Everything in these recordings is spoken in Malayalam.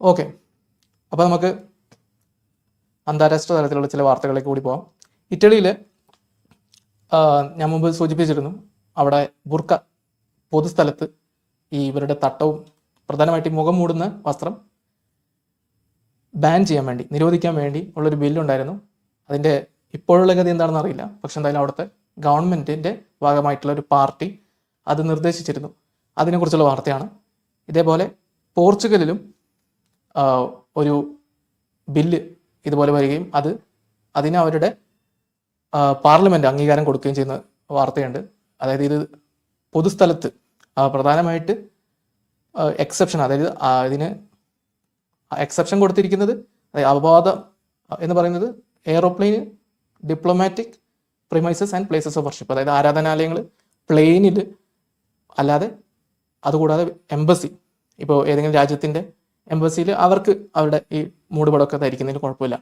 ഓക്കെ. അപ്പോൾ നമുക്ക് അന്താരാഷ്ട്ര തലത്തിലുള്ള ചില വാർത്തകളിലേക്ക് കൂടി പോവാം. ഇറ്റലിയിൽ ഞാൻ മുമ്പ് സൂചിപ്പിച്ചിരുന്നു അവിടെ ബുർക്ക പൊതുസ്ഥലത്ത് ഈ ഇവരുടെ തട്ടവും പ്രധാനമായിട്ട് മുഖം മൂടുന്ന വസ്ത്രം ബാൻ ചെയ്യാൻ വേണ്ടി നിരോധിക്കാൻ വേണ്ടി ഉള്ളൊരു ബില്ലുണ്ടായിരുന്നു. അതിന്റെ ഇപ്പോഴുള്ള ഗതി എന്താണെന്ന് അറിയില്ല. പക്ഷെ എന്തായാലും അവിടുത്തെ ഗവൺമെന്റിന്റെ ഭാഗമായിട്ടുള്ള ഒരു പാർട്ടി അത് നിർദ്ദേശിച്ചിരുന്നു. അതിനെക്കുറിച്ചുള്ള വാർത്തയാണ്. ഇതേപോലെ പോർച്ചുഗലിലും ഒരു ബില്ല് ഇതുപോലെ വരികയും അത് അതിന് അവരുടെ പാർലമെന്റ് അംഗീകാരം കൊടുക്കുകയും ചെയ്യുന്ന വാർത്തയുണ്ട്. അതായത് ഇത് പൊതുസ്ഥലത്ത് പ്രധാനമായിട്ട് എക്സെപ്ഷൻ അതായത് ഇതിന് എക്സെപ്ഷൻ കൊടുത്തിരിക്കുന്നത് അപവാദം എന്ന് പറയുന്നത് aeroplane diplomatic premises and places of worship അതായത് ആരാധനാലയങ്ങൾ പ്ലെയിനിൽ അല്ലാതെ അതുകൂടാതെ എംബസി ഇപ്പോൾ ഏതെങ്കിലും രാജ്യത്തിന്റെ എംബസിയിൽ അവർക്ക് അവരുടെ ഈ മൂടുപടമൊക്കെ ധരിക്കുന്നതിന് കുഴപ്പമില്ല.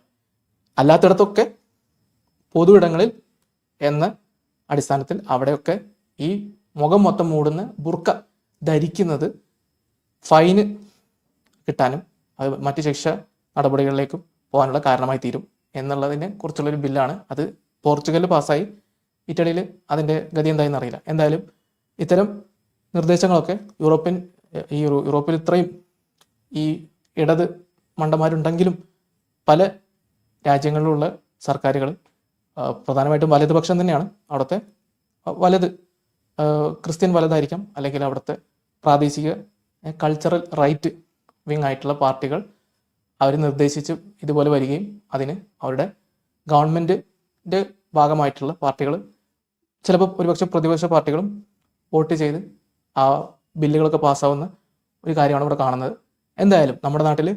അല്ലാത്തിടത്തൊക്കെ പൊതു ഇടങ്ങളിൽ എന്ന അടിസ്ഥാനത്തിൽ അവിടെയൊക്കെ ഈ മുഖം മൊത്തം മൂടുന്ന ബുർക്ക ധരിക്കുന്നത് ഫൈന് കിട്ടാനും അത് മറ്റ് ശിക്ഷ നടപടികളിലേക്കും പോകാനുള്ള കാരണമായി തീരും എന്നുള്ളതിനെ കുറിച്ചുള്ളൊരു ബില്ലാണ്. അത് പോർച്ചുഗലിൽ പാസ്സായി ഇറ്റലിയിൽ അതിന്റെ ഗതി എന്തായെന്ന് അറിയില്ല. എന്തായാലും ഇത്തരം നിർദ്ദേശങ്ങളൊക്കെ യൂറോപ്യൻ ഈ യൂറോപ്പിൽ ഇത്രയും ഈ ഇടത് മണ്ടന്മാരുണ്ടെങ്കിലും പല രാജ്യങ്ങളിലുള്ള സർക്കാരുകൾ പ്രധാനമായിട്ടും വലതുപക്ഷം തന്നെയാണ്. അവിടുത്തെ വലത് ക്രിസ്ത്യൻ വലതായിരിക്കാം. അല്ലെങ്കിൽ അവിടുത്തെ പ്രാദേശിക കൾച്ചറൽ റൈറ്റ് വിങ് ആയിട്ടുള്ള പാർട്ടികൾ അവർ നിർദ്ദേശിച്ച് ഇതുപോലെ വരികയും അതിന് അവരുടെ ഗവൺമെന്റിന്റെ ഭാഗമായിട്ടുള്ള പാർട്ടികൾ ചിലപ്പോൾ ഒരുപക്ഷെ പ്രതിപക്ഷ പാർട്ടികളും വോട്ട് ചെയ്ത് ആ ബില്ലുകളൊക്കെ പാസ്സാവുന്ന ഒരു കാര്യമാണ് ഇവിടെ കാണുന്നത്. എന്തായാലും നമ്മുടെ നാട്ടിൽ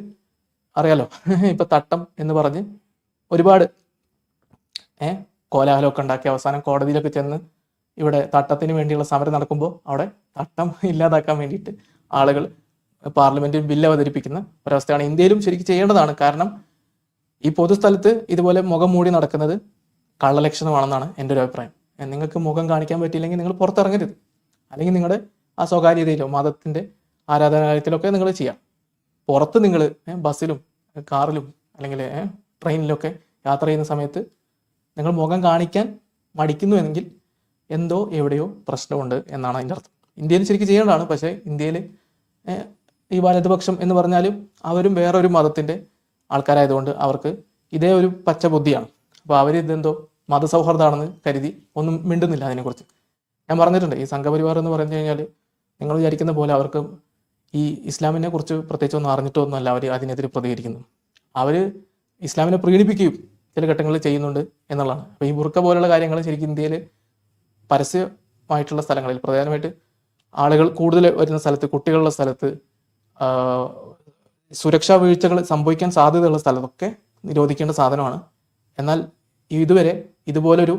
അറിയാലോ ഇപ്പൊ തട്ടം എന്ന് പറഞ്ഞ് ഒരുപാട് ഏഹ് കോലാഹലമൊക്കെ ഉണ്ടാക്കി അവസാനം കോടതിയിലൊക്കെ ചെന്ന് ഇവിടെ തട്ടത്തിന് വേണ്ടിയുള്ള സമരം നടക്കുമ്പോൾ അവിടെ തട്ടം ഇല്ലാതാക്കാൻ വേണ്ടിയിട്ട് ആളുകൾ പാർലമെന്റിൽ ബില്ല് അവതരിപ്പിക്കുന്ന ഒരവസ്ഥയാണ് ഇന്ത്യയിലും ശരിക്കും ചെയ്യേണ്ടതാണ്. കാരണം ഈ പൊതുസ്ഥലത്ത് ഇതുപോലെ മുഖം മൂടി നടക്കുന്നത് കള്ളലക്ഷണമാണെന്നാണ് എന്റെ ഒരു അഭിപ്രായം. നിങ്ങൾക്ക് മുഖം കാണിക്കാൻ പറ്റിയില്ലെങ്കിൽ നിങ്ങൾ പുറത്തിറങ്ങരുത്. അല്ലെങ്കിൽ നിങ്ങളുടെ ആ സ്വകാര്യതയിലോ മതത്തിന്റെ ആരാധനാലയത്തിലൊക്കെ നിങ്ങൾ ചെയ്യാം. പുറത്ത് നിങ്ങൾ ബസ്സിലും കാറിലും അല്ലെങ്കിൽ ട്രെയിനിലൊക്കെ യാത്ര ചെയ്യുന്ന സമയത്ത് നിങ്ങൾ മുഖം കാണിക്കാൻ മടിക്കുന്നു എങ്കിൽ എന്തോ എവിടെയോ പ്രശ്നമുണ്ട് എന്നാണ് അതിന്റെ അർത്ഥം. ഇന്ത്യയിൽ ശരിക്കും ചെയ്യേണ്ടതാണ്. പക്ഷേ ഇന്ത്യയിൽ ഈ വലതുപക്ഷം എന്ന് പറഞ്ഞാലും അവരും വേറൊരു മതത്തിന്റെ ആൾക്കാരായതുകൊണ്ട് അവർക്ക് ഇതേ ഒരു പച്ച ബുദ്ധിയാണ് അപ്പോൾ അവർ ഇതെന്തോ മതസൗഹാർദ്ദമാണെന്ന് കരുതി ഒന്നും മിണ്ടുന്നില്ല അതിനെക്കുറിച്ച്. ഞാൻ പറഞ്ഞിട്ടുണ്ട് ഈ സംഘപരിവാർ എന്ന് പറഞ്ഞു കഴിഞ്ഞാൽ നിങ്ങൾ വിചാരിക്കുന്ന പോലെ അവർക്ക് ഈ ഇസ്ലാമിനെ കുറിച്ച് പ്രത്യേകിച്ച് ഒന്നും അറിഞ്ഞിട്ടൊന്നുമല്ല അവർ അതിനെതിരെ പ്രതികരിക്കുന്നു. അവർ ഇസ്ലാമിനെ പ്രീണിപ്പിക്കുകയും ചില ഘട്ടങ്ങളിൽ ചെയ്യുന്നുണ്ട് എന്നുള്ളതാണ്. അപ്പോൾ ഈ ബുർക്ക പോലുള്ള കാര്യങ്ങൾ ശരിക്കും ഇന്ത്യയിൽ പരസ്യമായിട്ടുള്ള സ്ഥലങ്ങളിൽ പ്രധാനമായിട്ട് ആളുകൾ കൂടുതൽ വരുന്ന സ്ഥലത്ത് കുട്ടികളുള്ള സ്ഥലത്ത് സുരക്ഷാ വീഴ്ചകൾ സംഭവിക്കാൻ സാധ്യതയുള്ള സ്ഥലത്തൊക്കെ നിരോധിക്കേണ്ട സാധനമാണ്. എന്നാൽ ഇതുവരെ ഇതുപോലൊരു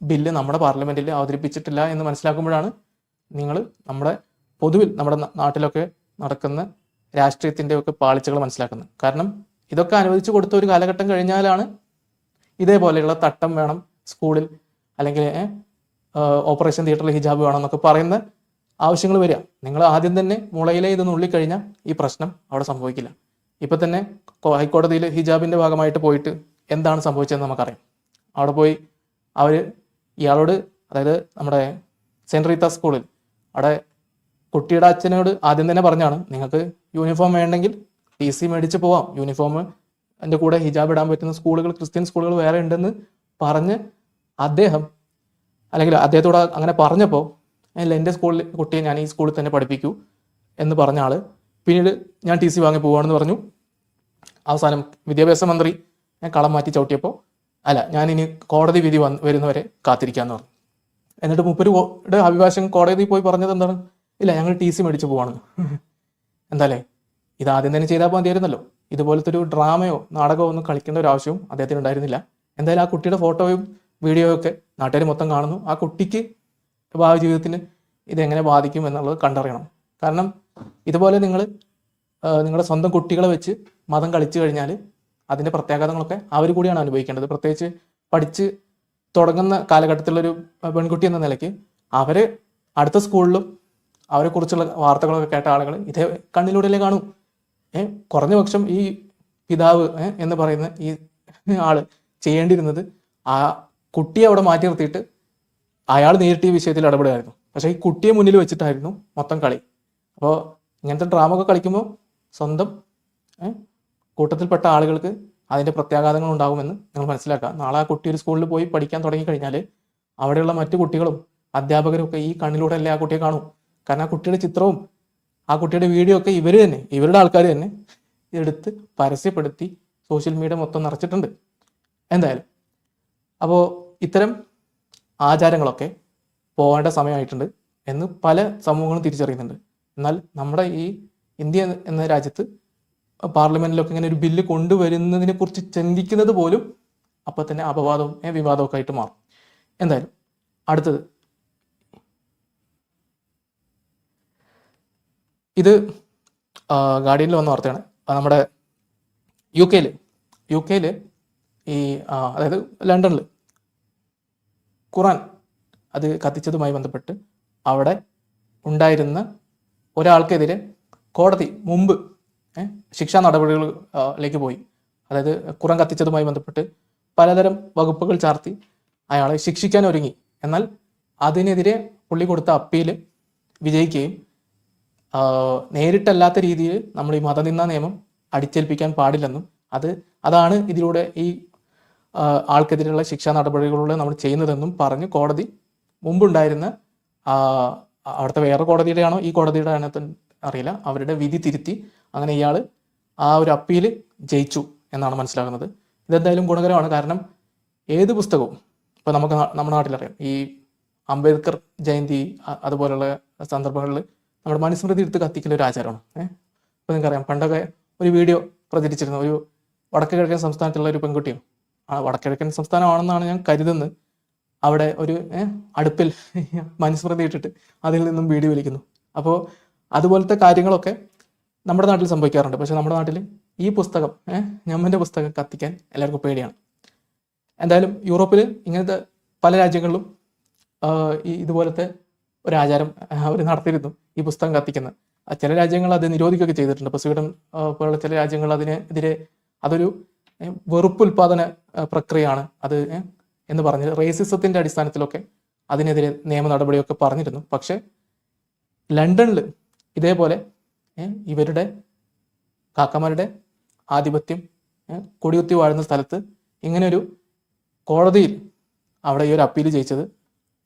ബില്ല് നമ്മുടെ പാർലമെന്റിൽ അവതരിപ്പിച്ചിട്ടില്ല എന്ന് മനസ്സിലാക്കുമ്പോഴാണ് നിങ്ങൾ നമ്മുടെ പൊതുവിൽ നമ്മുടെ നാട്ടിലൊക്കെ നടക്കുന്ന രാഷ്ട്രീയത്തിന്റെ ഒക്കെ പാളിച്ചകൾ മനസ്സിലാക്കുന്നത്. കാരണം ഇതൊക്കെ അനുവദിച്ചു കൊടുത്ത ഒരു കാലഘട്ടം കഴിഞ്ഞാലാണ് ഇതേപോലെയുള്ള തട്ടം വേണം സ്കൂളിൽ അല്ലെങ്കിൽ ഓപ്പറേഷൻ തിയേറ്ററിൽ ഹിജാബ് വേണം എന്നൊക്കെ പറയുന്ന ആവശ്യങ്ങൾ വരിക. നിങ്ങൾ ആദ്യം തന്നെ മുളയിലെ ഇത് നുള്ളിക്കഴിഞ്ഞാൽ ഈ പ്രശ്നം അവിടെ സംഭവിക്കില്ല. ഇപ്പം തന്നെ ഹൈക്കോടതിയിൽ ഹിജാബിന്റെ ഭാഗമായിട്ട് പോയിട്ട് എന്താണ് സംഭവിച്ചതെന്ന് നമുക്കറിയാം. അവിടെ പോയി അവർ ഇയാളോട് അതായത് നമ്മുടെ സെന്റ് റീത്ത സ്കൂളിൽ അവിടെ കുട്ടിയുടെ അച്ഛനോട് ആദ്യം തന്നെ പറഞ്ഞാണ് നിങ്ങൾക്ക് യൂണിഫോം വേണ്ടെങ്കിൽ ടി സി മേടിച്ച് പോവാം. യൂണിഫോം എന്റെ കൂടെ ഹിജാബ് ഇടാൻ പറ്റുന്ന സ്കൂളുകൾ ക്രിസ്ത്യൻ സ്കൂളുകൾ വേറെ ഉണ്ടെന്ന് പറഞ്ഞ് അദ്ദേഹം അല്ലെങ്കിൽ അദ്ദേഹത്തോട് അങ്ങനെ പറഞ്ഞപ്പോൾ അല്ല എന്റെ സ്കൂളിൽ കുട്ടിയെ ഞാൻ ഈ സ്കൂളിൽ തന്നെ പഠിപ്പിക്കൂ എന്ന് പറഞ്ഞ ആൾ പിന്നീട് ഞാൻ ടി സി വാങ്ങി പോവാണെന്ന് പറഞ്ഞു. അവസാനം വിദ്യാഭ്യാസ മന്ത്രി ഞാൻ കളം മാറ്റി ചവിട്ടിയപ്പോൾ അല്ല ഞാൻ ഇനി കോടതി വിധി വന്ന് വരുന്നവരെ കാത്തിരിക്കാന്ന് പറഞ്ഞു. എന്നിട്ട് മുപ്പര് അഭിഭാഷകൻ കോടതി പോയി പറഞ്ഞത് എന്താണ്? ഇല്ല ഞങ്ങൾ ടി സി മേടിച്ച് പോവാണ്. എന്തായാലേ ഇത് ആദ്യം തന്നെ ചെയ്താൽ മതിയായിരുന്നല്ലോ. ഇതുപോലത്തെ ഒരു ഡ്രാമയോ നാടകമോ ഒന്നും കളിക്കേണ്ട ഒരു ആവശ്യവും അദ്ദേഹത്തിന് ഉണ്ടായിരുന്നില്ല. എന്തായാലും ആ കുട്ടിയുടെ ഫോട്ടോയും വീഡിയോയും ഒക്കെ നാട്ടുകാർ മൊത്തം കാണുന്നു. ആ കുട്ടിക്ക് ഭാവി ജീവിതത്തിന് ഇതെങ്ങനെ ബാധിക്കും എന്നുള്ളത് കണ്ടറിയണം. കാരണം ഇതുപോലെ നിങ്ങൾ നിങ്ങളുടെ സ്വന്തം കുട്ടികളെ വെച്ച് മതം കളിച്ചു കഴിഞ്ഞാൽ അതിന്റെ പ്രത്യാഘാതങ്ങളൊക്കെ അവർ കൂടിയാണ് അനുഭവിക്കേണ്ടത്. പ്രത്യേകിച്ച് പഠിച്ച് തുടങ്ങുന്ന കാലഘട്ടത്തിലൊരു പെൺകുട്ടി എന്ന നിലയ്ക്ക് അവർ അടുത്ത സ്കൂളിലും അവരെക്കുറിച്ചുള്ള വാർത്തകളൊക്കെ കേട്ട ആളുകൾ ഇതേ കണ്ണിലൂടെയല്ലേ കാണും. ഏഹ് കുറഞ്ഞ പക്ഷം ഈ പിതാവ് എന്ന് പറയുന്ന ഈ ആൾ ചെയ്യേണ്ടിയിരുന്നത് ആ കുട്ടിയെ അവിടെ മാറ്റി നിർത്തിയിട്ട് അയാൾ നേരിട്ട് ഈ വിഷയത്തിൽ ഇടപെടുമായിരുന്നു പക്ഷേ ഈ കുട്ടിയെ മുന്നിൽ വെച്ചിട്ടായിരുന്നു മൊത്തം കളി. അപ്പോൾ ഇങ്ങനത്തെ ഡ്രാമ ഒക്കെ കളിക്കുമ്പോൾ സ്വന്തം കൂട്ടത്തിൽപ്പെട്ട ആളുകൾക്ക് അതിന്റെ പ്രത്യാഘാതങ്ങൾ ഉണ്ടാകുമെന്ന് നിങ്ങൾ മനസ്സിലാക്കുക നാളെ ആ കുട്ടി ഒരു സ്കൂളിൽ പോയി പഠിക്കാൻ തുടങ്ങിക്കഴിഞ്ഞാൽ അവിടെയുള്ള മറ്റു കുട്ടികളും അധ്യാപകരും ഒക്കെ ഈ കണ്ണിലൂടെ അല്ലേ ആ കുട്ടിയെ കാണും. കാരണം ആ കുട്ടിയുടെ ചിത്രവും ആ കുട്ടിയുടെ വീഡിയോ ഒക്കെ ഇവർ തന്നെ ഇവരുടെ ആൾക്കാർ തന്നെ എടുത്ത് പരസ്യപ്പെടുത്തി സോഷ്യൽ മീഡിയ മൊത്തം നിറച്ചിട്ടുണ്ട്. എന്തായാലും അപ്പോൾ ഇത്തരം ആചാരങ്ങളൊക്കെ പോകേണ്ട സമയമായിട്ടുണ്ട് എന്ന് പല സമൂഹങ്ങളും തിരിച്ചറിയുന്നുണ്ട്. എന്നാൽ നമ്മുടെ ഈ ഇന്ത്യ എന്ന രാജ്യത്ത് പാർലമെന്റിലൊക്കെ ഇങ്ങനെ ഒരു ബില്ല് കൊണ്ടുവരുന്നതിനെ കുറിച്ച് ചിന്തിക്കുന്നത് പോലും അപ്പോൾ തന്നെ അപവാദവും ഒക്കെ ആയിട്ട് മാറും. എന്തായാലും അടുത്തത് ഇത് ഗാർഡിയനിൽ വന്ന വാർത്തയാണ്. നമ്മുടെ യു കെയിൽ യു കെയിൽ ഈ അതായത് ലണ്ടനിൽ ഖുറാൻ അത് കത്തിച്ചതുമായി ബന്ധപ്പെട്ട് അവിടെ ഉണ്ടായിരുന്ന ഒരാൾക്കെതിരെ കോടതി മുമ്പ് ശിക്ഷാ നടപടികളിലേക്ക് പോയി. അതായത് ഖുറാൻ കത്തിച്ചതുമായി ബന്ധപ്പെട്ട് പലതരം വകുപ്പുകൾ ചാർത്തി അയാളെ ശിക്ഷിക്കാൻ ഒരുങ്ങി. എന്നാൽ അതിനെതിരെ പുള്ളി കൊടുത്ത അപ്പീൽ വിജയിക്കുകയും നേരിട്ടല്ലാത്ത രീതിയിൽ നമ്മൾ ഈ മതനിന്ദ നിയമം അടിച്ചേൽപ്പിക്കാൻ പാടില്ലെന്നും അത് അതാണ് ഇതിലൂടെ ഈ ആൾക്കെതിരെയുള്ള ശിക്ഷാ നടപടികളിലൂടെ നമ്മൾ ചെയ്യുന്നതെന്നും പറഞ്ഞ് കോടതി മുമ്പുണ്ടായിരുന്ന അവിടുത്തെ വേറെ കോടതിയുടെയാണോ ഈ കോടതിയുടെ ആണോ അറിയില്ല. അവരുടെ വിധി തിരുത്തി അങ്ങനെ ഇയാൾ ആ ഒരു അപ്പീൽ ജയിച്ചു എന്നാണ് മനസ്സിലാകുന്നത്. ഇതെന്തായാലും ഗുണകരമാണ്. കാരണം ഏത് പുസ്തകവും ഇപ്പോൾ നമുക്ക് നമ്മുടെ നാട്ടിലറിയാം. ഈ അംബേദ്കർ ജയന്തി അതുപോലുള്ള സന്ദർഭങ്ങളിൽ നമ്മുടെ മനുസ്മൃതി എടുത്ത് കത്തിക്കുന്ന ഒരു ആചാരമാണ്. ഏഹ് ഇപ്പോൾ നിങ്ങൾക്കറിയാം പണ്ടൊക്കെ ഒരു വീഡിയോ പ്രചരിച്ചിരുന്നു. ഒരു വടക്കു കിഴക്കൻ സംസ്ഥാനത്തുള്ള ഒരു പെൺകുട്ടിയും ആ വടക്കു കിഴക്കൻ സംസ്ഥാനമാണെന്നാണ് ഞാൻ കരുതുന്നത്. അവിടെ ഒരു അടുപ്പിൽ മനുസ്മൃതി ഇട്ടിട്ട് അതിൽ നിന്നും വീഡിയോ വിളിക്കുന്നു. അപ്പോൾ അതുപോലത്തെ കാര്യങ്ങളൊക്കെ നമ്മുടെ നാട്ടിൽ സംഭവിക്കാറുണ്ട്. പക്ഷെ നമ്മുടെ നാട്ടിൽ ഈ പുസ്തകം ഞമ്മന്റെ പുസ്തകം കത്തിക്കാൻ എല്ലാവർക്കും പേടിയാണ്. എന്തായാലും യൂറോപ്പിൽ ഇങ്ങനത്തെ പല രാജ്യങ്ങളിലും ഈ ഇതുപോലത്തെ ഒരു ആചാരം അവർ നടത്തിയിരുന്നു ഈ പുസ്തകം കത്തിക്കുന്ന. ആ ചില രാജ്യങ്ങൾ അത് നിരോധിക്കുകയൊക്കെ ചെയ്തിട്ടുണ്ട്. ഇപ്പോൾ സ്വീഡൻ പോലുള്ള ചില രാജ്യങ്ങൾ അതിനെതിരെ അതൊരു വെറുപ്പ് ഉൽപാദന പ്രക്രിയയാണ് അത് എന്ന് പറഞ്ഞ് റേസിസത്തിന്റെ അടിസ്ഥാനത്തിലൊക്കെ അതിനെതിരെ നിയമ നടപടിയൊക്കെ പറഞ്ഞിരുന്നു. പക്ഷെ ലണ്ടനിൽ ഇതേപോലെ ഇവരുടെ കാക്കമാരുടെ ആധിപത്യം കൊടിയുത്തി വാഴുന്ന സ്ഥലത്ത് ഇങ്ങനെ ഒരു കോടതിയിൽ അവിടെ ഈ ഒരു അപ്പീൽ ജയിച്ചത്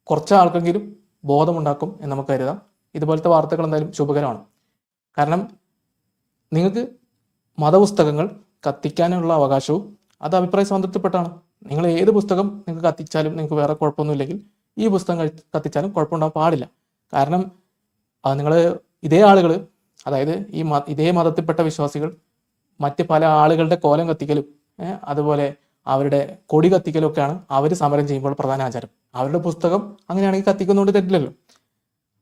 കുറച്ച് ആൾക്കെങ്കിലും ബോധമുണ്ടാക്കും എന്ന് നമുക്ക് കരുതാം. ഇതുപോലത്തെ വാർത്തകൾ എന്തായാലും ശുഭകരമാണ്. കാരണം നിങ്ങൾക്ക് മതപുസ്തകങ്ങൾ കത്തിക്കാനുള്ള അവകാശവും അത് അഭിപ്രായ സ്വാതന്ത്ര്യപ്പെട്ടാണ് നിങ്ങൾ ഏത് പുസ്തകം നിങ്ങൾക്ക് കത്തിച്ചാലും നിങ്ങൾക്ക് വേറെ കുഴപ്പമൊന്നുമില്ലെങ്കിൽ ഈ പുസ്തകം കത്തിച്ചാലും കുഴപ്പമുണ്ടാകാൻ പാടില്ല. കാരണം നിങ്ങൾ ഇതേ ആളുകൾ അതായത് ഈ ഇതേ മതത്തിൽപ്പെട്ട വിശ്വാസികൾ മറ്റ് പല ആളുകളുടെ കോലം കത്തിക്കലും അതുപോലെ അവരുടെ കൊടി കത്തിക്കലൊക്കെയാണ് അവർ സമരം ചെയ്യുമ്പോൾ പ്രധാന ആചാരം. അവരുടെ പുസ്തകം അങ്ങനെയാണെങ്കിൽ കത്തിക്കുന്നതുകൊണ്ട് തെറ്റില്ലല്ലോ.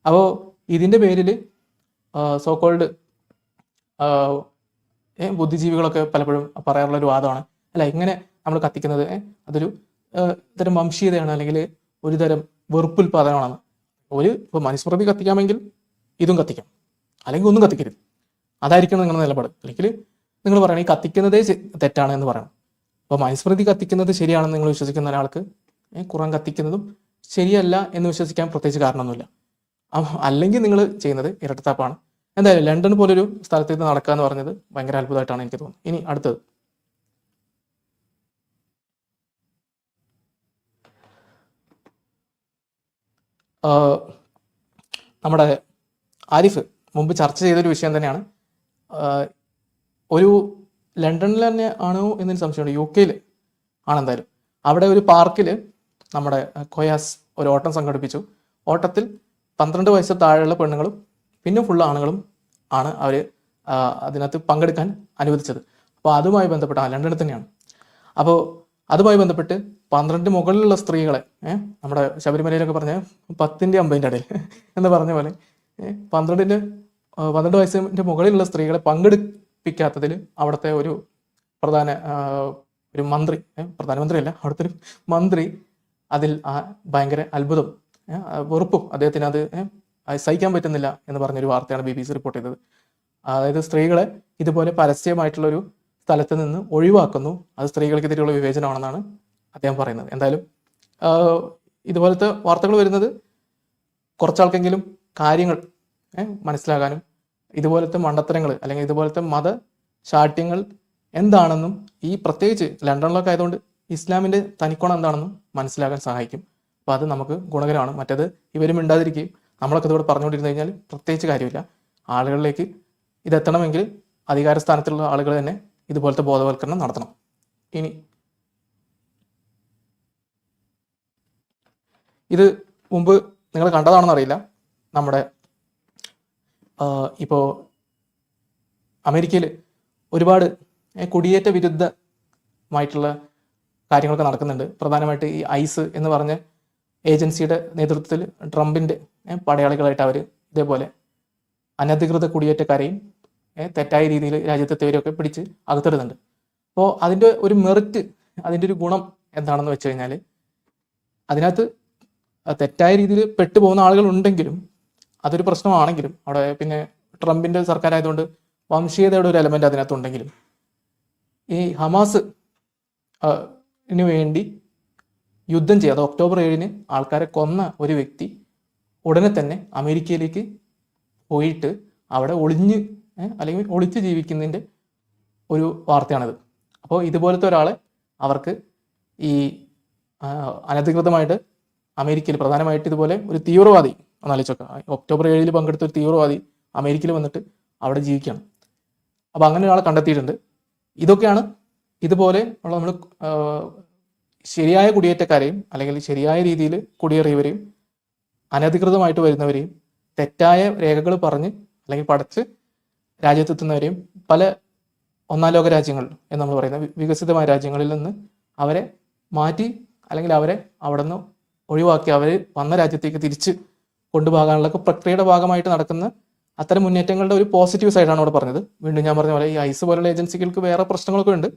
അപ്പോൾ ഇതിന്റെ പേരിൽ സോക്കോൾഡ് ബുദ്ധിജീവികളൊക്കെ പലപ്പോഴും പറയാറുള്ള ഒരു വാദമാണ്. അല്ല ഇങ്ങനെ നമ്മൾ കത്തിക്കുന്നത് അതൊരു ഇത്തരം വംശീയതയാണ് അല്ലെങ്കിൽ ഒരു തരം വെറുപ്പുൽപാദനമാണ് ഒരു ഇപ്പോൾ മനുസ്മൃതി കത്തിക്കാമെങ്കിൽ ഇതും കത്തിക്കാം. അല്ലെങ്കിൽ ഒന്നും കത്തിക്കരുത്. അതായിരിക്കണം നിങ്ങളുടെ നിലപാട്. അല്ലെങ്കിൽ നിങ്ങൾ പറയണം ഈ കത്തിക്കുന്നതേ തെറ്റാണ് എന്ന് പറയണം. അപ്പോൾ മനുസ്മൃതി കത്തിക്കുന്നത് ശരിയാണെന്ന് നിങ്ങൾ വിശ്വസിക്കുന്ന ഒരാൾക്ക് കുറാൻ കത്തിക്കുന്നതും ശരിയല്ല എന്ന് വിശ്വസിക്കാൻ പ്രത്യേകിച്ച് കാരണമൊന്നുമില്ല. അല്ലെങ്കിൽ നിങ്ങൾ ചെയ്യുന്നത് ഇരട്ടത്താപ്പാണ്. എന്തായാലും ലണ്ടൻ പോലൊരു സ്ഥലത്ത് ഇത് നടക്കുക എന്ന് പറഞ്ഞത് ഭയങ്കര അത്ഭുതമായിട്ടാണ് എനിക്ക് തോന്നുന്നത്. ഇനി അടുത്തത്. നമ്മുടെ ആരിഫ് മുമ്പ് ചർച്ച ചെയ്തൊരു വിഷയം തന്നെയാണ്. ഒരു ലണ്ടനിൽ തന്നെ ആണോ എന്നൊരു സംശയമുണ്ട്. യു കെയിൽ ആണെന്തായാലും. അവിടെ ഒരു പാർക്കിൽ നമ്മുടെ കൊയാസ് ഒരു ഓട്ടം സംഘടിപ്പിച്ചു. ഓട്ടത്തിൽ പന്ത്രണ്ട് വയസ്സ് താഴെയുള്ള പെണ്ണുങ്ങളും പിന്നെ ഫുൾ ആണുങ്ങളും ആണ് അവർ അതിനകത്ത് പങ്കെടുക്കാൻ അനുവദിച്ചത്. അപ്പോൾ അതുമായി ബന്ധപ്പെട്ട് ആ ലണ്ടനിൽ തന്നെയാണ്. അപ്പോൾ അതുമായി ബന്ധപ്പെട്ട് പന്ത്രണ്ട് മുകളിലുള്ള സ്ത്രീകളെ നമ്മുടെ ശബരിമലയിലൊക്കെ പറഞ്ഞ പത്തിന്റെ അമ്പതിന്റെ ഇടയിൽ എന്ന് പറഞ്ഞ പോലെ പന്ത്രണ്ടിന്റെ പന്ത്രണ്ട് വയസ്സിന്റെ മുകളിലുള്ള സ്ത്രീകളെ പങ്കെടുപ്പിക്കാത്തതിൽ അവിടുത്തെ ഒരു പ്രധാന ഒരു മന്ത്രി പ്രധാനമന്ത്രി പ്രധാനമന്ത്രിയല്ല അവിടുത്തെ ഒരു മന്ത്രി അതിൽ ഭയങ്കര അത്ഭുതം വെറുപ്പും അദ്ദേഹത്തിന് അത് സഹിക്കാൻ പറ്റുന്നില്ല എന്ന് പറഞ്ഞൊരു വാർത്തയാണ് ബി ബി സി റിപ്പോർട്ട് ചെയ്തത്. അതായത് സ്ത്രീകളെ ഇതുപോലെ പരസ്യമായിട്ടുള്ളൊരു സ്ഥലത്ത് നിന്ന് ഒഴിവാക്കുന്നു. അത് സ്ത്രീകൾക്കെതിരെയുള്ള വിവേചനമാണെന്നാണ് അദ്ദേഹം പറയുന്നത്. എന്തായാലും ഇതുപോലത്തെ വാർത്തകൾ വരുന്നത് കുറച്ചാൾക്കെങ്കിലും കാര്യങ്ങൾ മനസ്സിലാകാനും ഇതുപോലത്തെ മണ്ടത്തരങ്ങൾ അല്ലെങ്കിൽ ഇതുപോലത്തെ മത ശാഠ്യങ്ങൾ എന്താണെന്നും ഈ പ്രത്യേകിച്ച് ലണ്ടനിലൊക്കെ ആയതുകൊണ്ട് ഇസ്ലാമിന്റെ തനിക്കോണം എന്താണെന്നും മനസ്സിലാക്കാൻ സഹായിക്കും. അപ്പോൾ അത് നമുക്ക് ഗുണകരമാണ്. മറ്റത് ഇവരും മിണ്ടാതിരിക്കുകയും നമ്മളൊക്കെ ഇതോടെ പറഞ്ഞുകൊണ്ടിരുന്നു കഴിഞ്ഞാൽ പ്രത്യേകിച്ച് കാര്യമില്ല. ആളുകളിലേക്ക് ഇതെത്തണമെങ്കിൽ അധികാര സ്ഥാനത്തുള്ള ആളുകൾ തന്നെ ഇതുപോലത്തെ ബോധവൽക്കരണം നടത്തണം. ഇനി ഇത് മുമ്പ് നിങ്ങൾ കണ്ടതാണെന്നറിയില്ല. നമ്മുടെ ഇപ്പോൾ അമേരിക്കയിൽ ഒരുപാട് കുടിയേറ്റ വിരുദ്ധമായിട്ടുള്ള കാര്യങ്ങളൊക്കെ നടക്കുന്നുണ്ട്. പ്രധാനമായിട്ട് ഈ ഐസ് എന്ന് പറഞ്ഞ ഏജൻസിയുടെ നേതൃത്വത്തിൽ ട്രംപിന്റെ പടയാളികളായിട്ട് അവർ ഇതേപോലെ അനധികൃത കുടിയേറ്റക്കാരെയും തെറ്റായ രീതിയിൽ രാജ്യത്തെത്തിയവരെയൊക്കെ പിടിച്ച് അകത്തിടുന്നുണ്ട്. അപ്പോൾ അതിന്റെ ഒരു മെറിറ്റ് അതിന്റെ ഒരു ഗുണം എന്താണെന്ന് വെച്ച് കഴിഞ്ഞാൽ അതിനകത്ത് തെറ്റായ രീതിയിൽ പെട്ടുപോകുന്ന ആളുകൾ ഉണ്ടെങ്കിലും അതൊരു പ്രശ്നമാണെങ്കിലും അവിടെ പിന്നെ ട്രംപിന്റെ സർക്കാരായതുകൊണ്ട് വംശീയതയുടെ ഒരു എലമെന്റ് അതിനകത്തുണ്ടെങ്കിലും ഈ ഹമാസ് വേണ്ടി യുദ്ധം ചെയ്യാതെ ഒക്ടോബർ ഏഴിന് ആൾക്കാരെ കൊന്ന ഒരു വ്യക്തി ഉടനെ തന്നെ അമേരിക്കയിലേക്ക് പോയിട്ട് അവിടെ ഒളിഞ്ഞ് അല്ലെങ്കിൽ ഒളിച്ച് ജീവിക്കുന്നതിന്റെ ഒരു വാർത്തയാണിത്. അപ്പോൾ ഇതുപോലത്തെ ഒരാളെ അവർക്ക് ഈ അനധികൃതമായിട്ട് അമേരിക്കയിൽ പ്രധാനമായിട്ട് ഇതുപോലെ ഒരു തീവ്രവാദി ഒന്നാലോചിച്ചൊക്കെ. ഒക്ടോബർ ഏഴിൽ പങ്കെടുത്ത ഒരു തീവ്രവാദി അമേരിക്കയിൽ വന്നിട്ട് അവിടെ ജീവിക്കുകയാണ്. അപ്പോൾ അങ്ങനെ ഒരാളെ കണ്ടെത്തിയിട്ടുണ്ട്. ഇതൊക്കെയാണ് ഇതുപോലെ ഉള്ള നമ്മൾ ശരിയായ കുടിയേറ്റക്കാരെയും അല്ലെങ്കിൽ ശരിയായ രീതിയിൽ കുടിയേറിയവരെയും അനധികൃതമായിട്ട് വരുന്നവരെയും തെറ്റായ രേഖകൾ പറഞ്ഞ് അല്ലെങ്കിൽ പടച്ച് രാജ്യത്തെത്തുന്നവരെയും പല ഒന്നാം ലോക രാജ്യങ്ങൾ എന്ന് നമ്മൾ പറയുന്ന വികസിതമായ രാജ്യങ്ങളിൽ നിന്ന് അവരെ മാറ്റി അല്ലെങ്കിൽ അവരെ അവിടെ നിന്ന് ഒഴിവാക്കി അവർ വന്ന രാജ്യത്തേക്ക് തിരിച്ച് കൊണ്ടുപോകാനുള്ള പ്രക്രിയയുടെ ഭാഗമായിട്ട് നടക്കുന്ന അത്തരം മുന്നേറ്റങ്ങളുടെ ഒരു പോസിറ്റീവ് സൈഡാണ് ഇവിടെ പറഞ്ഞത്. വീണ്ടും ഞാൻ പറഞ്ഞ പോലെ ഈ ഐസ് പോലുള്ള ഏജൻസികൾക്ക് വേറെ പ്രശ്നങ്ങളൊക്കെ ഉണ്ട്.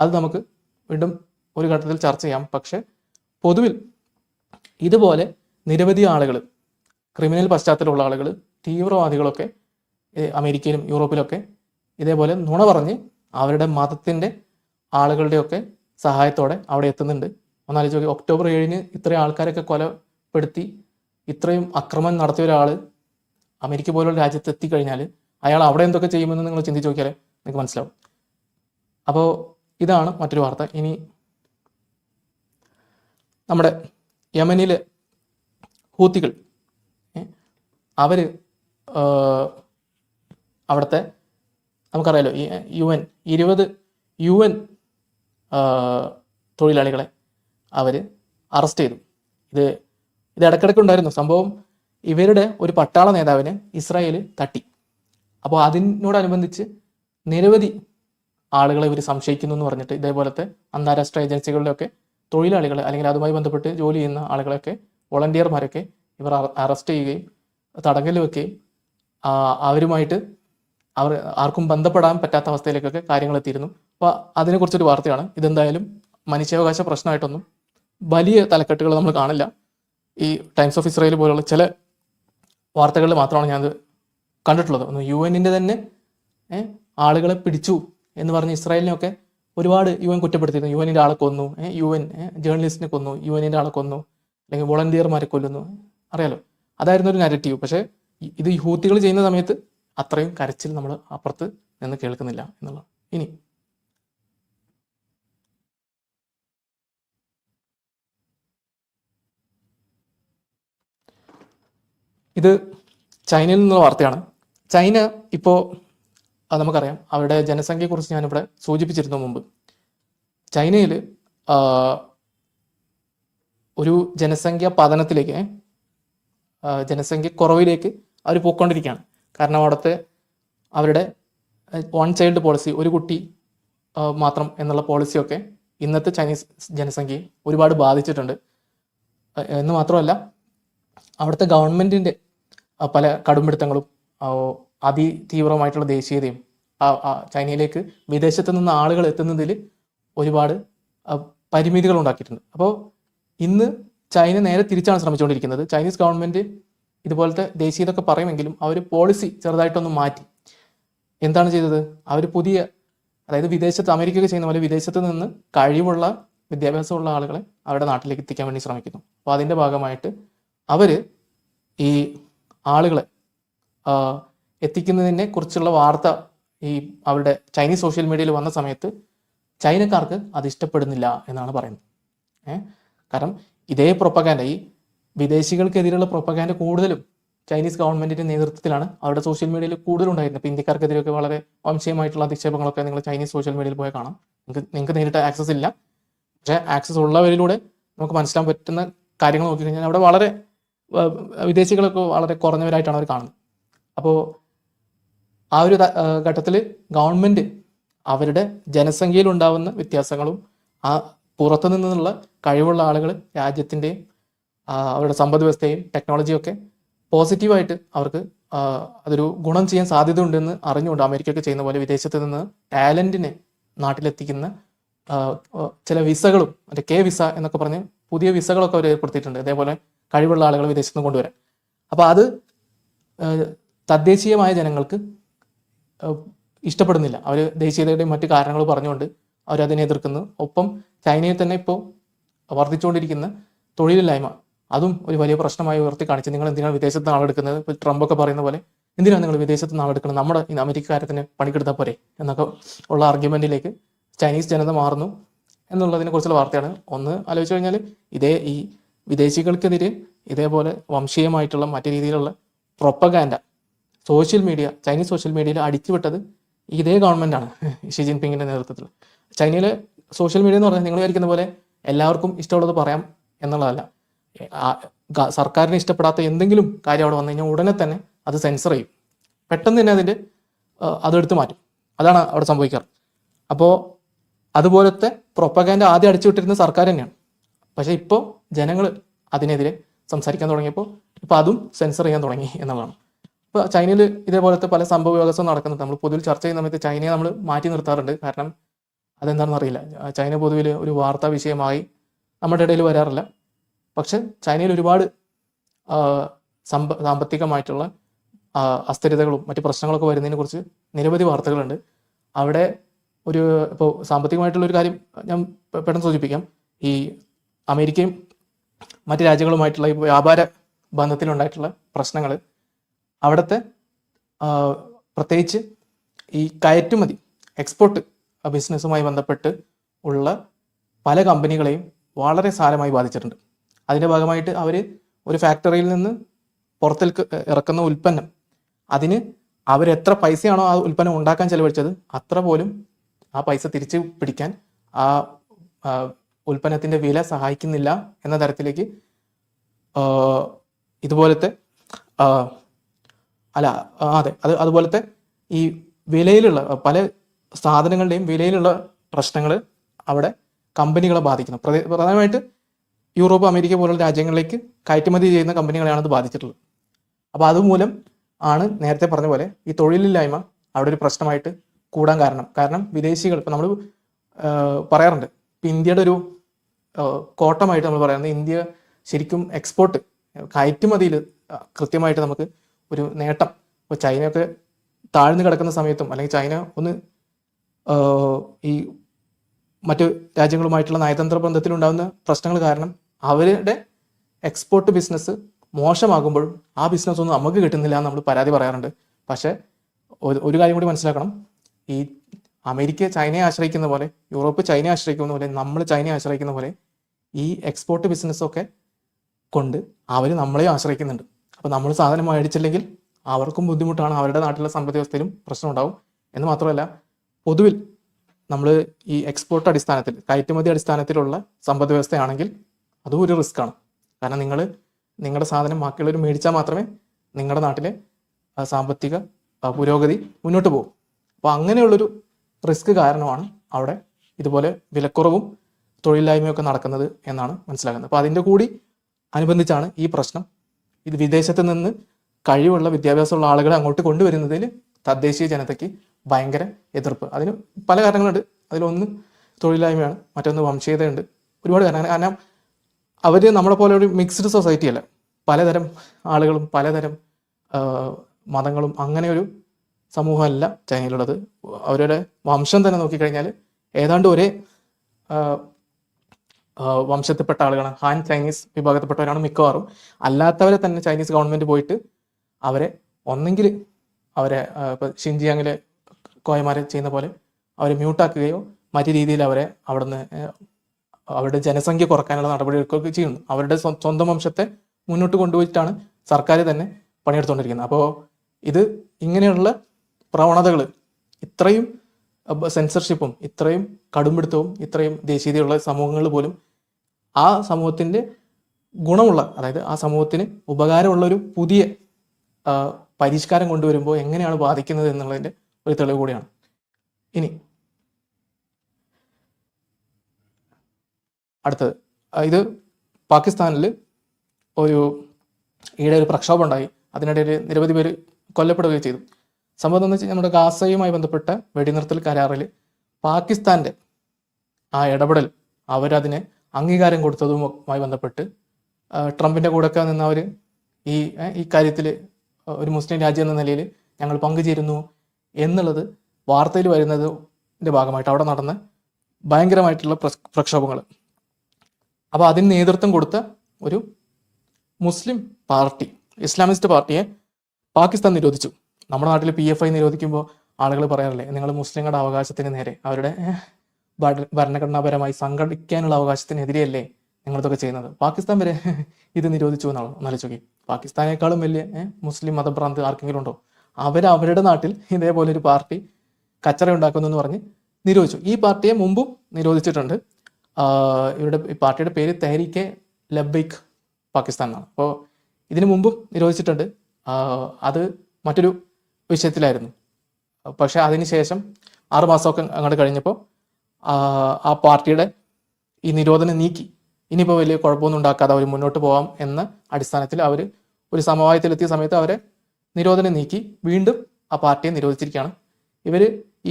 അത് നമുക്ക് വീണ്ടും ഒരു ഘട്ടത്തിൽ ചർച്ച ചെയ്യാം. പക്ഷേ പൊതുവിൽ ഇതുപോലെ നിരവധി ആളുകൾ ക്രിമിനൽ പശ്ചാത്തലമുള്ള ആളുകൾ തീവ്രവാദികളൊക്കെ അമേരിക്കയിലും യൂറോപ്പിലൊക്കെ ഇതേപോലെ നുണ പറഞ്ഞ് അവരുടെ മതത്തിന്റെ ആളുകളുടെയൊക്കെ സഹായത്തോടെ അവിടെ എത്തുന്നുണ്ട്. ഒന്നാലോചിച്ച് ഒക്ടോബർ ഏഴിന് ഇത്രയും ആൾക്കാരൊക്കെ കൊലപ്പെടുത്തി ഇത്രയും അക്രമം നടത്തിയ ഒരാൾ അമേരിക്ക പോലുള്ള രാജ്യത്ത് എത്തിക്കഴിഞ്ഞാൽ അയാൾ അവിടെ എന്തൊക്കെ ചെയ്യുമെന്ന് നിങ്ങൾ ചിന്തിച്ച് നോക്കിയാൽ നിങ്ങൾക്ക് മനസ്സിലാവും. അപ്പോൾ ഇതാണ് മറ്റൊരു വാർത്ത. ഇനി നമ്മുടെ യമനിലെ ഹൂത്തികൾ അവർ അവിടുത്തെ നമുക്കറിയാലോ യു എൻ ഇരുപത് യു എൻ തൊഴിലാളികളെ അവർ അറസ്റ്റ് ചെയ്തു. ഇത് ഇത് ഇടയ്ക്കിടയ്ക്ക് ഉണ്ടായിരുന്നു. സംഭവം ഇവരുടെ ഒരു പട്ടാള നേതാവിനെ ഇസ്രായേൽ തട്ടി. അപ്പോൾ അതിനോടനുബന്ധിച്ച് നിരവധി ആളുകളെ ഇവർ സംശയിക്കുന്നു എന്ന് പറഞ്ഞിട്ട് ഇതേപോലത്തെ അന്താരാഷ്ട്ര ഏജൻസികളിലൊക്കെ തൊഴിലാളികളെ അല്ലെങ്കിൽ അതുമായി ബന്ധപ്പെട്ട് ജോലി ചെയ്യുന്ന ആളുകളൊക്കെ വോളണ്ടിയർമാരൊക്കെ ഇവർ അറസ്റ്റ് ചെയ്യുകയും തടങ്കൽ വെക്കുകയും അവരുമായിട്ട് അവർ ആർക്കും ബന്ധപ്പെടാൻ പറ്റാത്ത അവസ്ഥയിലേക്കൊക്കെ കാര്യങ്ങൾ എത്തിയിരുന്നു. അപ്പോൾ അതിനെക്കുറിച്ചൊരു വാർത്തയാണ്. ഇതെന്തായാലും മനുഷ്യാവകാശ പ്രശ്നമായിട്ടൊന്നും വലിയ തലക്കെട്ടുകൾ നമ്മൾ കാണില്ല. ഈ ടൈംസ് ഓഫ് ഇസ്രായേൽ പോലുള്ള ചില വാർത്തകളിൽ മാത്രമാണ് ഞാനത് കണ്ടിട്ടുള്ളത്. ഒന്ന് യു എന്നിന്റെ തന്നെ ആളുകളെ പിടിച്ചു എന്ന് പറഞ്ഞ് ഇസ്രായേലിനെയൊക്കെ ഒരുപാട് യു എൻ കുറ്റപ്പെടുത്തിയിരുന്നു. യു എന്നിന്റെ ആളെ കൊന്നു യു എൻ ജേർണലിസ്റ്റിനെ കൊന്നു യു എന്നിന്റെ ആളെ കൊന്നു അല്ലെങ്കിൽ വോളണ്ടിയർമാരെ കൊല്ലുന്നു അറിയാലോ? അതായിരുന്നു ഒരു നരറ്റീവ് പക്ഷേ ഇത് ഹൂത്തികൾ ചെയ്യുന്ന സമയത്ത് അത്രയും കരച്ചിൽ നമ്മൾ അപ്പുറത്ത് നിന്ന് കേൾക്കുന്നില്ല എന്നുള്ളത് ഇനി ഇത് ചൈനയിൽ നിന്നുള്ള വാർത്തയാണ്. ചൈന ഇപ്പോൾ നമുക്കറിയാം അവരുടെ ജനസംഖ്യയെക്കുറിച്ച് ഞാനിവിടെ സൂചിപ്പിച്ചിരുന്നു മുമ്പ്. ചൈനയിൽ ഒരു ജനസംഖ്യ പതനത്തിലേക്ക് ജനസംഖ്യ കുറവിലേക്ക് അവർ പോയിക്കൊണ്ടിരിക്കുകയാണ്. കാരണം അവിടുത്തെ അവരുടെ വൺ ചൈൽഡ് പോളിസി ഒരു കുട്ടി മാത്രം എന്നുള്ള പോളിസിയൊക്കെ ഇന്നത്തെ ചൈനീസ് ജനസംഖ്യയെ ഒരുപാട് ബാധിച്ചിട്ടുണ്ട്. എന്ന് മാത്രമല്ല അവിടുത്തെ ഗവൺമെന്റിന്റെ പല കടുംപിടുത്തങ്ങളും അതിതീവ്രമായിട്ടുള്ള ദേശീയതയും ചൈനയിലേക്ക് വിദേശത്ത് നിന്ന് ആളുകൾ എത്തുന്നതിൽ ഒരുപാട് പരിമിതികൾ ഉണ്ടാക്കിയിട്ടുണ്ട്. അപ്പോൾ ഇന്ന് ചൈന നേരെ തിരിച്ചാണ് ശ്രമിച്ചുകൊണ്ടിരിക്കുന്നത്. ചൈനീസ് ഗവൺമെന്റ് ഇതുപോലത്തെ ദേശീയതൊക്കെ പറയുമെങ്കിലും അവർ പോളിസി ചെറുതായിട്ടൊന്ന് മാറ്റി. എന്താണ് ചെയ്തത്? അവർ പുതിയ അതായത് വിദേശത്ത് അമേരിക്കയൊക്കെ ചെയ്യുന്ന പോലെ വിദേശത്ത് നിന്ന് കഴിവുള്ള വിദ്യാഭ്യാസമുള്ള ആളുകളെ അവരുടെ നാട്ടിലേക്ക് എത്തിക്കാൻ വേണ്ടി ശ്രമിക്കുന്നു. അപ്പോൾ അതിന്റെ ഭാഗമായിട്ട് അവർ ഈ ആളുകളെ എത്തിക്കുന്നതിനെ കുറിച്ചുള്ള വാർത്ത ഈ അവരുടെ ചൈനീസ് സോഷ്യൽ മീഡിയയിൽ വന്ന സമയത്ത് ചൈനക്കാർക്ക് അത് ഇഷ്ടപ്പെടുന്നില്ല എന്നാണ് പറയുന്നത്. ഏഹ് കാരണം ഇതേ പ്രൊപ്പഗാൻഡ ഈ വിദേശികൾക്കെതിരെയുള്ള പ്രൊപ്പഗാൻഡ കൂടുതലും ചൈനീസ് ഗവൺമെന്റിന്റെ നേതൃത്വത്തിലാണ് അവരുടെ സോഷ്യൽ മീഡിയയിൽ കൂടുതലുണ്ടായിരുന്നത്. ഇപ്പം ഇന്ത്യക്കാർക്കെതിരെയൊക്കെ വളരെ വംശീയമായിട്ടുള്ള അധിക്ഷേപങ്ങളൊക്കെ നിങ്ങൾ ചൈനീസ് സോഷ്യൽ മീഡിയയിൽ പോയി കാണാം. നിങ്ങൾക്ക് നിങ്ങൾക്ക് നേരിട്ട് ആക്സസ് ഇല്ല പക്ഷേ ആക്സസ് ഉള്ളവരിലൂടെ നമുക്ക് മനസ്സിലാൻ പറ്റുന്ന കാര്യങ്ങൾ നോക്കി കഴിഞ്ഞാൽ അവിടെ വളരെ വിദേശികളൊക്കെ വളരെ കുറഞ്ഞവരായിട്ടാണ് അവർ കാണുന്നത്. അപ്പോൾ ആ ഒരു ഘട്ടത്തിൽ ഗവൺമെന്റ് അവരുടെ ജനസംഖ്യയിൽ ഉണ്ടാവുന്ന വ്യത്യാസങ്ങളും ആ പുറത്തു നിന്നുള്ള കഴിവുള്ള ആളുകൾ രാജ്യത്തിന്റെയും അവരുടെ സമ്പദ് വ്യവസ്ഥയും ടെക്നോളജിയും ഒക്കെ പോസിറ്റീവായിട്ട് അവർക്ക് അതൊരു ഗുണം ചെയ്യാൻ സാധ്യതയുണ്ടെന്ന് അറിഞ്ഞുകൊണ്ട് അമേരിക്കയൊക്കെ ചെയ്യുന്ന പോലെ വിദേശത്ത് നിന്ന് ടാലന്റിനെ നാട്ടിലെത്തിക്കുന്ന ചില വിസകളും മറ്റേ കെ വിസ എന്നൊക്കെ പറഞ്ഞ് പുതിയ വിസകളൊക്കെ അവർ ഏർപ്പെടുത്തിയിട്ടുണ്ട്. അതേപോലെ കഴിവുള്ള ആളുകൾ വിദേശത്ത് നിന്ന് കൊണ്ടുവരാൻ. അപ്പോൾ അത് തദ്ദേശീയമായ ജനങ്ങൾക്ക് ഇഷ്ടപ്പെടുന്നില്ല. അവർ ദേശീയതയുടെയും മറ്റു കാരണങ്ങൾ പറഞ്ഞുകൊണ്ട് അവരതിനെ എതിർക്കുന്നു. ഒപ്പം ചൈനയിൽ തന്നെ ഇപ്പോൾ വർദ്ധിച്ചുകൊണ്ടിരിക്കുന്ന തൊഴിലില്ലായ്മ അതും ഒരു വലിയ പ്രശ്നമായി ഉയർത്തി കാണിച്ച്. നിങ്ങൾ എന്തിനാണ് വിദേശത്ത് നാളെടുക്കുന്നത് ഇപ്പോൾ ട്രംപ് ഒക്കെ പറയുന്ന പോലെ എന്തിനാണ് നിങ്ങൾ വിദേശത്ത് നാളെടുക്കുന്നത് നമ്മുടെ ഈ അമേരിക്കക്കാരെ തന്നെ പണിക്കെടുത്താൽ പോരെ എന്നൊക്കെ ഉള്ള ആർഗ്യുമെന്റിലേക്ക് ചൈനീസ് ജനത മാറുന്നു എന്നുള്ളതിനെ കുറിച്ചുള്ള വാർത്തയാണ്. ഒന്ന് ആലോചിച്ച് കഴിഞ്ഞാൽ ഇതേ ഈ വിദേശികൾക്കെതിരെ ഇതേപോലെ വംശീയമായിട്ടുള്ള മറ്റു രീതിയിലുള്ള propaganda social media Chinese social മീഡിയയിൽ അടിച്ചുവിട്ടത് ഇതേ ഗവൺമെന്റാണ് ഷി ജിൻപിങ്ങിന്റെ നേതൃത്വത്തിൽ. ചൈനയിലെ സോഷ്യൽ മീഡിയ എന്ന് പറഞ്ഞാൽ നിങ്ങൾ വിചാരിക്കുന്ന പോലെ എല്ലാവർക്കും ഇഷ്ടമുള്ളത് പറയാം എന്നുള്ളതല്ല. സർക്കാരിന് ഇഷ്ടപ്പെടാത്ത എന്തെങ്കിലും കാര്യം അവിടെ വന്നു കഴിഞ്ഞാൽ ഉടനെ തന്നെ അത് സെൻസർ ചെയ്യും. പെട്ടെന്ന് തന്നെ അതിന്റെ അതെടുത്ത് മാറ്റും. അതാണ് അവിടെ സംഭവിക്കാറ്. അപ്പോൾ അതുപോലത്തെ പ്രൊപ്പഗാൻഡ ആദ്യം അടിച്ചുവിട്ടിരുന്ന സർക്കാർ തന്നെയാണ്. പക്ഷേ ഇപ്പോൾ ജനങ്ങൾ അതിനെതിരെ സംസാരിക്കാൻ തുടങ്ങിയപ്പോൾ ഇപ്പോൾ അതും സെൻസർ ചെയ്യാൻ തുടങ്ങി എന്നുള്ളതാണ്. ഇപ്പോൾ ചൈനയിൽ ഇതേപോലത്തെ പല സംഭവ വികസനം നടക്കുന്നുണ്ട്. നമ്മൾ പൊതുവിൽ ചർച്ച ചെയ്യുന്ന സമയത്ത് ചൈനയെ നമ്മൾ മാറ്റി നിർത്താറുണ്ട്. കാരണം അതെന്താണെന്ന് അറിയില്ല. ചൈന പൊതുവിൽ ഒരു വാർത്താ വിഷയമായി നമ്മുടെ ഇടയിൽ വരാറില്ല. പക്ഷെ ചൈനയിൽ ഒരുപാട് സമ്പ സാമ്പത്തികമായിട്ടുള്ള അസ്ഥിരതകളും മറ്റ് പ്രശ്നങ്ങളൊക്കെ വരുന്നതിനെ കുറിച്ച് നിരവധി വാർത്തകളുണ്ട്. അവിടെ ഒരു ഇപ്പോൾ സാമ്പത്തികമായിട്ടുള്ള ഒരു കാര്യം ഞാൻ പെട്ടെന്ന് സൂചിപ്പിക്കാം. ഈ അമേരിക്കയും മറ്റ് രാജ്യങ്ങളുമായിട്ടുള്ള വ്യാപാര ബന്ധത്തിലുണ്ടായിട്ടുള്ള പ്രശ്നങ്ങൾ അവിടുത്തെ പ്രത്യേകിച്ച് ഈ കയറ്റുമതി എക്സ്പോർട്ട് ബിസിനസ്സുമായി ബന്ധപ്പെട്ട് ഉള്ള പല കമ്പനികളെയും വളരെ സാരമായി ബാധിച്ചിട്ടുണ്ട്. അതിന്റെ ഭാഗമായിട്ട് അവർ ഒരു ഫാക്ടറിയിൽ നിന്ന് പുറത്തേക്ക് ഇറക്കുന്ന ഉൽപ്പന്നം അതിന് അവരെത്ര പൈസയാണോ ആ ഉൽപ്പന്നം ഉണ്ടാക്കാൻ ചെലവഴിച്ചത് അത്ര പോലും ആ പൈസ തിരിച്ചു പിടിക്കാൻ ആ, ഉൽപ്പന്നത്തിന്റെ വില സഹായിക്കുന്നില്ല എന്ന തരത്തിലേക്ക് ഇതുപോലത്തെ അല്ല അതെ അത് അതുപോലത്തെ ഈ വിലയിലുള്ള പല സാധനങ്ങളുടെയും വിലയിലുള്ള പ്രശ്നങ്ങൾ അവിടെ കമ്പനികളെ ബാധിക്കുന്നു. പ്രധ- പ്രധാനമായിട്ട് യൂറോപ്പ് അമേരിക്ക പോലുള്ള രാജ്യങ്ങളിലേക്ക് കയറ്റുമതി ചെയ്യുന്ന കമ്പനികളെയാണ് അത് ബാധിച്ചിട്ടുള്ളത്. അപ്പോൾ അതുമൂലം ആണ് നേരത്തെ പറഞ്ഞ പോലെ ഈ തൊഴിലില്ലായ്മ അവിടെ ഒരു പ്രശ്നമായിട്ട് കൂടാൻ കാരണം. കാരണം വിദേശികൾ ഇപ്പം നമ്മൾ പറയാറുണ്ട് ഇപ്പം ഇന്ത്യയുടെ ഒരു കോട്ടമായിട്ട് നമ്മൾ പറയുന്നത് ഇന്ത്യ ശരിക്കും എക്സ്പോർട്ട് കയറ്റുമതിയിൽ കൃത്യമായിട്ട് നമുക്ക് ഒരു നേട്ടം. ഇപ്പോൾ ചൈനയൊക്കെ താഴ്ന്നു കിടക്കുന്ന സമയത്തും അല്ലെങ്കിൽ ചൈന ഒന്ന് ഈ മറ്റു രാജ്യങ്ങളുമായിട്ടുള്ള നയതന്ത്ര ബന്ധത്തിലുണ്ടാകുന്ന പ്രശ്നങ്ങൾ കാരണം അവരുടെ എക്സ്പോർട്ട് ബിസിനസ് മോശമാകുമ്പോഴും ആ ബിസിനസ് ഒന്നും നമുക്ക് കിട്ടുന്നില്ല എന്ന് നമ്മൾ പരാതി പറയാറുണ്ട്. പക്ഷേ ഒരു കാര്യം കൂടി മനസ്സിലാക്കണം. ഈ അമേരിക്ക ചൈനയെ ആശ്രയിക്കുന്ന പോലെ യൂറോപ്പ് ചൈനയെ ആശ്രയിക്കുന്ന പോലെ നമ്മൾ ചൈനയെ ആശ്രയിക്കുന്ന പോലെ ഈ എക്സ്പോർട്ട് ബിസിനസ്സൊക്കെ കൊണ്ട് അവർ നമ്മളെയും ആശ്രയിക്കുന്നുണ്ട്. അപ്പോൾ നമ്മൾ സാധനം മേടിച്ചില്ലെങ്കിൽ അവർക്കും ബുദ്ധിമുട്ടാണ് അവരുടെ നാട്ടിലെ സമ്പദ് വ്യവസ്ഥയിലും പ്രശ്നം ഉണ്ടാവും. എന്ന് മാത്രമല്ല പൊതുവിൽ നമ്മൾ ഈ എക്സ്പോർട്ട് അടിസ്ഥാനത്തിൽ കയറ്റുമതി അടിസ്ഥാനത്തിലുള്ള സമ്പദ് വ്യവസ്ഥയാണെങ്കിൽ അതും ഒരു റിസ്ക് ആണ്. കാരണം നിങ്ങൾ നിങ്ങളുടെ സാധനം ബാക്കിയുള്ളവർ മേടിച്ചാൽ മാത്രമേ നിങ്ങളുടെ നാട്ടിലെ സാമ്പത്തിക പുരോഗതി മുന്നോട്ട് പോകും. അപ്പോൾ അങ്ങനെയുള്ളൊരു റിസ്ക് കാരണമാണ് അവിടെ ഇതുപോലെ വിലക്കുറവും തൊഴിലില്ലായ്മയൊക്കെ നടക്കുന്നത് എന്നാണ് മനസ്സിലാക്കുന്നത് അപ്പോൾ അതിന്റെ കൂടി അനുബന്ധിച്ചാണ് ഈ പ്രശ്നം. ഇത് വിദേശത്ത് നിന്ന് കഴിവുള്ള വിദ്യാഭ്യാസമുള്ള ആളുകളെ അങ്ങോട്ട് കൊണ്ടുവരുന്നതിൽ തദ്ദേശീയ ജനതയ്ക്ക് ഭയങ്കര എതിർപ്പ്. അതിന് പല കാരണങ്ങളുണ്ട്. അതിലൊന്ന് തൊഴിലില്ലായ്മയാണ്. മറ്റൊന്ന് വംശീയതയുണ്ട്. ഒരുപാട് കാരണം കാരണം അവർ നമ്മളെ പോലെ ഒരു മിക്സ്ഡ് സൊസൈറ്റി അല്ല. പലതരം ആളുകളും പലതരം മതങ്ങളും അങ്ങനെ ഒരു സമൂഹമല്ല ചൈനയിലുള്ളത്. അവരുടെ വംശം തന്നെ നോക്കിക്കഴിഞ്ഞാൽ ഏതാണ്ട് ഒരേ വംശത്തിൽപ്പെട്ട ആളുകളാണ്. ഹാൻ ചൈനീസ് വിഭാഗത്തിൽപ്പെട്ടവരാണ് മിക്കവാറും. അല്ലാത്തവരെ തന്നെ ചൈനീസ് ഗവൺമെന്റ് പോയിട്ട് അവരെ ഒന്നെങ്കിൽ അവരെ ഇപ്പോൾ ഷിൻജിയാങ്ങിലെ കോയമാരെ ചെയ്യുന്ന പോലെ അവരെ മ്യൂട്ടാക്കുകയോ മറ്റു രീതിയിൽ അവരെ അവിടുന്ന് അവരുടെ ജനസംഖ്യ കുറക്കാനുള്ള നടപടിയെടുക്കുകയൊക്കെ ചെയ്യുന്നു. അവരുടെ സ്വന്തം വംശത്തെ മുന്നോട്ട് കൊണ്ടുപോയിട്ടാണ് സർക്കാർ തന്നെ പണിയെടുത്തുകൊണ്ടിരിക്കുന്നത് അപ്പോൾ ഇത് ഇങ്ങനെയുള്ള പ്രവണതകൾ ഇത്രയും സെൻസർഷിപ്പും ഇത്രയും കടുംപിടുത്തവും ഇത്രയും ദേശീയതയുള്ള സമൂഹങ്ങൾ പോലും ആ സമൂഹത്തിന്റെ ഗുണമുള്ള അതായത് ആ സമൂഹത്തിന് ഉപകാരമുള്ള ഒരു പുതിയ പരിഷ്കാരം കൊണ്ടുവരുമ്പോൾ എങ്ങനെയാണ് ബാധിക്കുന്നത് എന്നുള്ളതിന്റെ ഒരു തെളിവ് കൂടിയാണ്. ഇനി അടുത്തത്. ഇത് പാകിസ്ഥാനിൽ ഒരു ഈയിടെ ഒരു പ്രക്ഷോഭം ഉണ്ടായി. അതിനിടയിൽ നിരവധി പേര് കൊല്ലപ്പെടുകയും ചെയ്തു. സംഭവം എന്ന് വെച്ചാൽ നമ്മുടെ ഗാസയുമായി ബന്ധപ്പെട്ട വെടിനിർത്തൽ കരാറിൽ പാകിസ്ഥാന്റെ ആ ഇടപെടൽ അവരതിന് അംഗീകാരം കൊടുത്തതുമായി ബന്ധപ്പെട്ട് ട്രംപിന്റെ കൂടെയൊക്കെ നിന്നവർ ഈ ഈ കാര്യത്തിൽ ഒരു മുസ്ലിം രാജ്യം എന്ന നിലയിൽ ഞങ്ങൾ പങ്കുചേരുന്നു എന്നുള്ളത് വാർത്തയിൽ വരുന്നതിന്റെ ഭാഗമായിട്ട് അവിടെ നടന്ന ഭയങ്കരമായിട്ടുള്ള പ്രക്ഷോഭങ്ങൾ അപ്പോൾ അതിന് നേതൃത്വം കൊടുത്ത ഒരു മുസ്ലിം പാർട്ടി ഇസ്ലാമിസ്റ്റ് പാർട്ടിയെ പാകിസ്ഥാൻ നിരോധിച്ചു. നമ്മുടെ നാട്ടിൽ പി എഫ് ഐ നിരോധിക്കുമ്പോൾ ആളുകൾ പറയാറില്ലേ നിങ്ങൾ മുസ്ലിങ്ങളുടെ അവകാശത്തിന് നേരെ അവരുടെ ഭരണഘടനാപരമായി സംഘടിക്കാനുള്ള അവകാശത്തിനെതിരെയല്ലേ നിങ്ങളിതൊക്കെ ചെയ്യുന്നത്? പാകിസ്ഥാൻ വരെ ഇത് നിരോധിച്ചു എന്നാണ് ഒന്നാലോചിക്കി പാകിസ്ഥാനേക്കാളും വലിയ മുസ്ലിം മതഭ്രാന്ത് ആർക്കെങ്കിലും ഉണ്ടോ? അവർ അവരുടെ നാട്ടിൽ ഇതേപോലെ ഒരു പാർട്ടി കച്ചറ ഉണ്ടാക്കുന്നു എന്ന് പറഞ്ഞ് നിരോധിച്ചു. ഈ പാർട്ടിയെ മുമ്പും നിരോധിച്ചിട്ടുണ്ട്. ഇവരുടെ പാർട്ടിയുടെ പേര് തെഹരിക്കെ ലബൈക്ക് പാകിസ്ഥാൻ എന്നാണ്. അപ്പോൾ ഇതിനു മുമ്പും നിരോധിച്ചിട്ടുണ്ട്. അത് മറ്റൊരു വിഷയത്തിലായിരുന്നു. പക്ഷേ അതിനുശേഷം ആറുമാസമൊക്കെ അങ്ങോട്ട് കഴിഞ്ഞപ്പോൾ ആ പാർട്ടിയുടെ ഈ നിരോധനം നീക്കി. ഇനിയിപ്പോൾ വലിയ കുഴപ്പമൊന്നും ഉണ്ടാക്കാതെ അവർ മുന്നോട്ട് പോകാം എന്ന അടിസ്ഥാനത്തിൽ അവർ ഒരു സമവായത്തിലെത്തിയ സമയത്ത് അവരെ നിരോധനം നീക്കി വീണ്ടും ആ പാർട്ടിയെ നിരോധിച്ചിരിക്കുകയാണ്. ഇവർ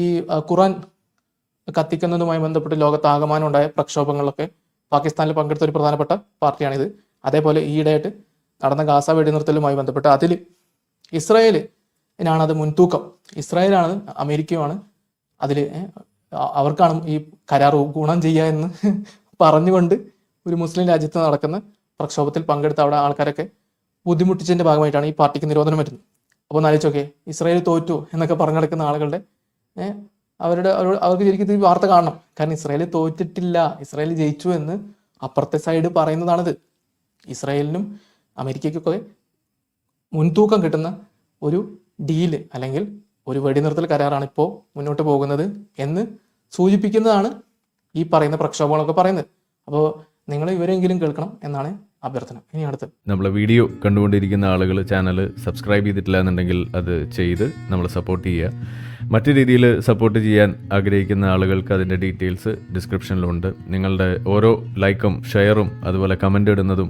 ഈ ഖുറാൻ കത്തിക്കുന്നതുമായി ബന്ധപ്പെട്ട് ലോകത്താകമാനം ഉണ്ടായ പ്രക്ഷോഭങ്ങളിലൊക്കെ പാകിസ്ഥാനിൽ പങ്കെടുത്ത ഒരു പ്രധാനപ്പെട്ട പാർട്ടിയാണിത്. അതേപോലെ ഈയിടെയായിട്ട് നടന്ന ഗാസ വെടിനിർത്തലുമായി ബന്ധപ്പെട്ട് അതിൽ ഇസ്രായേലിനാണ് അത് മുൻതൂക്കം. ഇസ്രായേലാണ് അമേരിക്കയുമാണ്. അതിൽ അവർക്കാണ് ഈ കരാർ ഗുണം ചെയ്യുക എന്ന് പറഞ്ഞുകൊണ്ട് ഒരു മുസ്ലിം രാജ്യത്ത് നടക്കുന്ന പ്രക്ഷോഭത്തിൽ പങ്കെടുത്ത അവിടെ ആൾക്കാരൊക്കെ ബുദ്ധിമുട്ടിച്ചതിന്റെ ഭാഗമായിട്ടാണ് ഈ പാർട്ടിക്ക് നിരോധനം വരുന്നത്. അപ്പോൾ ഒന്ന് ഇസ്രായേൽ തോറ്റു എന്നൊക്കെ പറഞ്ഞു നടക്കുന്ന ആളുകളുടെ അവരുടെ അവർക്ക് ശരിക്കും ഈ വാർത്ത കാണണം. കാരണം ഇസ്രായേൽ തോറ്റിട്ടില്ല ഇസ്രായേൽ ജയിച്ചു എന്ന് അപ്പുറത്തെ സൈഡ് പറയുന്നതാണിത്. ഇസ്രായേലിനും അമേരിക്കയ്ക്കൊക്കെ മുൻതൂക്കം കിട്ടുന്ന ഒരു ഡീൽ അല്ലെങ്കിൽ ഒരു വെടിനിർത്തൽ കരാറാണ് ഇപ്പോൾ മുന്നോട്ട് പോകുന്നത് എന്ന് സൂചിപ്പിക്കുന്നതാണ് ഈ പറയുന്ന പ്രക്ഷോഭങ്ങളൊക്കെ പറയുന്നത്. അപ്പോൾ നിങ്ങൾ ഇവരെങ്കിലും കേൾക്കണം എന്നാണ് അഭ്യർത്ഥന. ഇനി അടുത്ത് നമ്മളെ വീഡിയോ കണ്ടുകൊണ്ടിരിക്കുന്ന ആളുകൾ ചാനൽ സബ്സ്ക്രൈബ് ചെയ്തിട്ടില്ല എന്നുണ്ടെങ്കിൽ അത് ചെയ്ത് നമ്മളെ സപ്പോർട്ട് ചെയ്യുക. മറ്റു രീതിയിൽ സപ്പോർട്ട് ചെയ്യാൻ ആഗ്രഹിക്കുന്ന ആളുകൾക്ക് അതിന്റെ ഡീറ്റെയിൽസ് ഡിസ്ക്രിപ്ഷനിലുണ്ട് നിങ്ങളുടെ ഓരോ ലൈക്കും ഷെയറും അതുപോലെ കമന്റ് ഇടുന്നതും